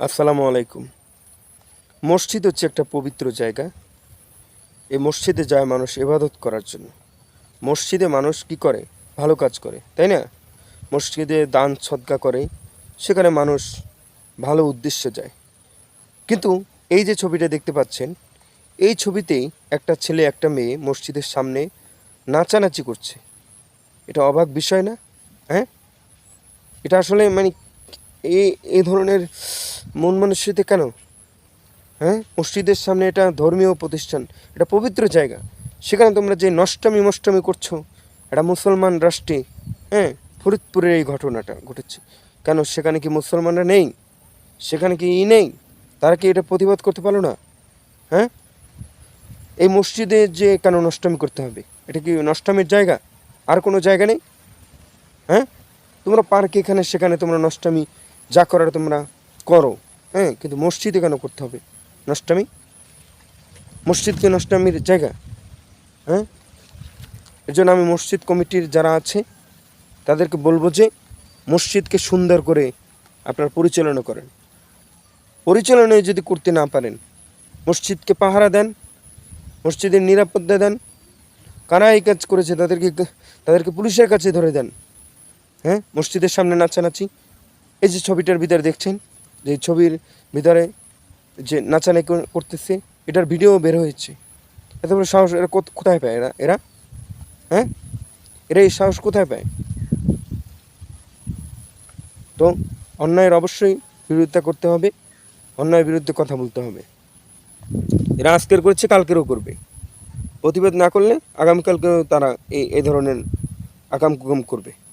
আসসালামু আলাইকুম। মসজিদ হচ্ছে একটা পবিত্র জায়গা। এই মসজিদে যায় মানুষ ইবাদত করার জন্য। মসজিদে মানুষ কি করে? ভালো কাজ করে, তাই না? মসজিদে দান, সদকা করে, সেখানে মানুষ ভালো উদ্দেশ্যে যায়। কিন্তু এই যে ছবিটা দেখতে পাচ্ছেন, এই ছবিতেই একটা ছেলে, একটা মেয়ে মসজিদের সামনে নাচানাচি করছে। এটা অবাক বিষয় না? হ্যাঁ? এটা আসলে মানে এই এই ধরনের মন মানসিকতা কেন? হ্যাঁ? মসজিদের সামনে এটা ধর্মীয় প্রতিষ্ঠান, এটা পবিত্র জায়গা। সেখানে তোমরা যে নষ্টমী মষ্টমী করছ, এটা মুসলমান রাষ্ট্রে হ্যাঁ? ফরিদপুরের এই ঘটনাটা ঘটেছে। কেন? সেখানে কি মুসলমানরা নেই? সেখানে কি ই নেই? তারা কি এটা প্রতিবাদ করতে পারল না? হ্যাঁ? এই মসজিদে যে কেন নষ্টমী করতে হবে? এটা কি নষ্টমীর জায়গা? আর কোনো জায়গা নেই? হ্যাঁ? তোমরা পার্কে এখানে, সেখানে তোমরা নষ্টমী, যা করার তোমরা করো। হ্যাঁ কিন্তু মসজিদে কেন করতে হবে? নষ্টামি? মসজিদকে নষ্টামির জায়গা? হ্যাঁ? এর জন্য আমি মসজিদ কমিটির যারা আছে, তাদেরকে বলব যে মসজিদকে সুন্দর করে আপনার পরিচালনা করেন। পরিচালনায় যদি করতে না পারেন, মসজিদকে পাহারা দেন, মসজিদের নিরাপত্তা দেন কারা এই কাজ করেছে, তাদেরকে তাদেরকে পুলিশের কাছে ধরে দেন। হ্যাঁ মসজিদের সামনে নাচানাচি। এই যে ছবিটার ভিতরে দেখছেন যে ছবির ভিতরে যে নাচানাচি কর- করতেছে, এটার ভিডিও বের হয়েছে। এত বড় সাহস, এরা কোথ- কোথায় পায় এরা? এরা? হ্যাঁ? এরা এই সাহস কোথায় পায়? তো অন্যায়ের অবশ্যই বিরোধিতা করতে হবে, অন্যায়ের বিরুদ্ধে কথা বলতে হবে। এরা আজকের করেছে, কালকেরও করবে। প্রতিবাদ না করলে আগামীকালকেও তারা এই এই ধরনের আকাম কুকাম করবে।